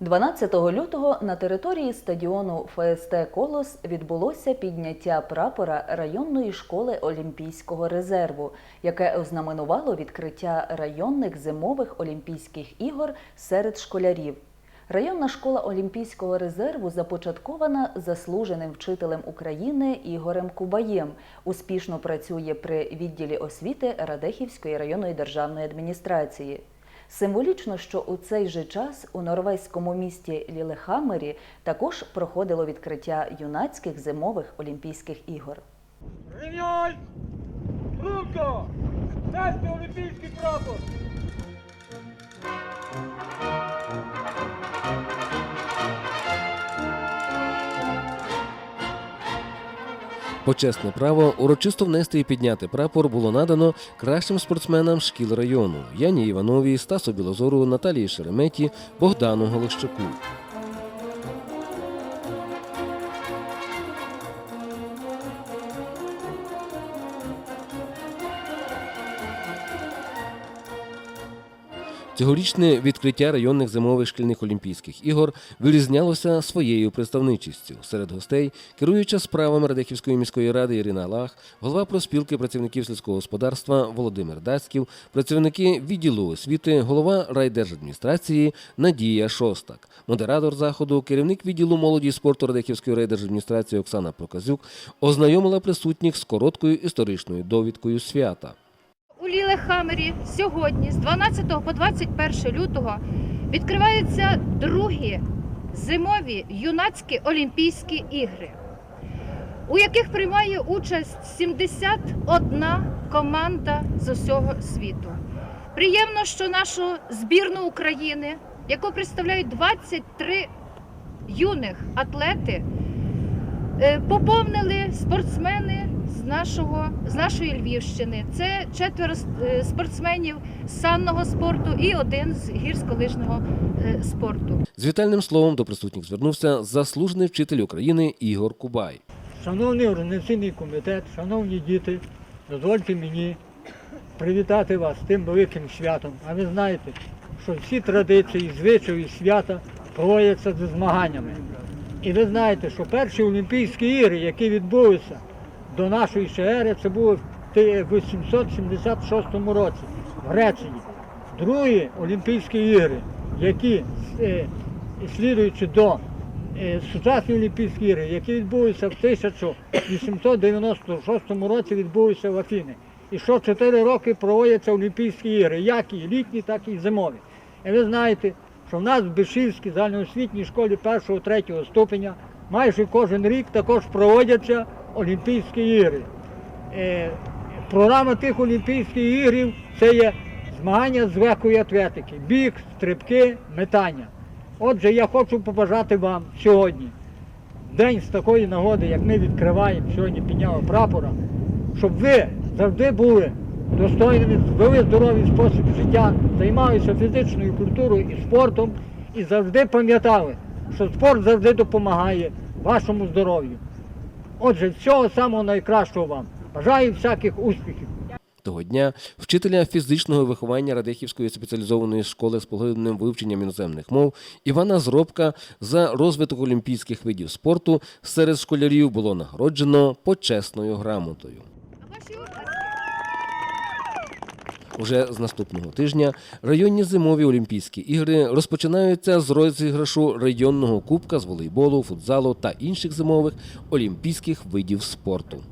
12 лютого на території стадіону ФСТ Колос відбулося підняття прапора районної школи Олімпійського резерву, яке ознаменувало відкриття районних зимових Олімпійських ігор серед школярів. Районна школа Олімпійського резерву започаткована заслуженим вчителем України Ігорем Кубаєм. Успішно працює при відділі освіти Радехівської районної державної адміністрації. Символічно, що у цей же час у норвезькому місті Лілехамері також проходило відкриття юнацьких зимових Олімпійських ігор. Рівняй! Румко! Дайте олімпійський прапор! Почесне право урочисто внести і підняти прапор було надано кращим спортсменам шкіл району Яні Івановій, Стасу Білозору, Наталії Шереметі, Богдану Голощаку. Цьогорічне відкриття районних зимових шкільних олімпійських ігор вирізнялося своєю представничістю. Серед гостей керуюча справами Радехівської міської ради Ірина Лах, голова проспілки працівників сільського господарства Володимир Дацьків, працівники відділу освіти, голова райдержадміністрації Надія Шостак, модератор заходу, керівник відділу молоді спорту Радехівської райдержадміністрації Оксана Проказюк ознайомила присутніх з короткою історичною довідкою свята. У Лілехамері сьогодні, з 12 по 21 лютого, відкриваються другі зимові юнацькі Олімпійські ігри, у яких приймає участь 71 команда з усього світу. Приємно, що нашу збірну України, яку представляють 23 юних атлети, е, поповнили спортсмени з нашого з нашої Львівщини. Це четверо е, спортсменів з санного спорту і один з гірськолижного е, спорту. З вітальним словом до присутніх звернувся заслужений вчитель України Ігор Кубай. Шановний організаційний комітет, шановні діти, дозвольте мені привітати вас з тим великим святом. А ви знаєте, що всі традиції, звичаї свята проводяться зі змаганнями. І ви знаєте, що перші Олімпійські ігри, які відбулися до нашої ще ери, це було в 1876 році в Греції. Другі Олімпійські ігри, які е, слідуючи до е, сучасні Олімпійські ігри, які відбулися в 1896 році, відбулися в Афіни. І що 4 роки проводяться Олімпійські ігри, як і літні, так і зимові. І ви знаєте, що в нас в Бешівській загальноосвітній школі 1-3 ступеня майже кожен рік також проводяться Олімпійські ігри. Е, Програма тих Олімпійських ігрів це є змагання з легкої атлетики, біг, стрибки, метання. Отже, я хочу побажати вам сьогодні, день з такої нагоди, як ми відкриваємо сьогодні підняли прапора, щоб ви завжди були достойними, вели здоровий спосіб життя, займалися фізичною культурою і спортом і завжди пам'ятали, що спорт завжди допомагає вашому здоров'ю. Отже, всього самого найкращого вам. Бажаю всяких успіхів. Того дня вчителя фізичного виховання Радехівської спеціалізованої школи з поглибленим вивченням іноземних мов Івана Зробка за розвиток олімпійських видів спорту серед школярів було нагороджено почесною грамотою. Уже з наступного тижня районні зимові Олімпійські ігри розпочинаються з розіграшу районного кубка з волейболу, футзалу та інших зимових олімпійських видів спорту.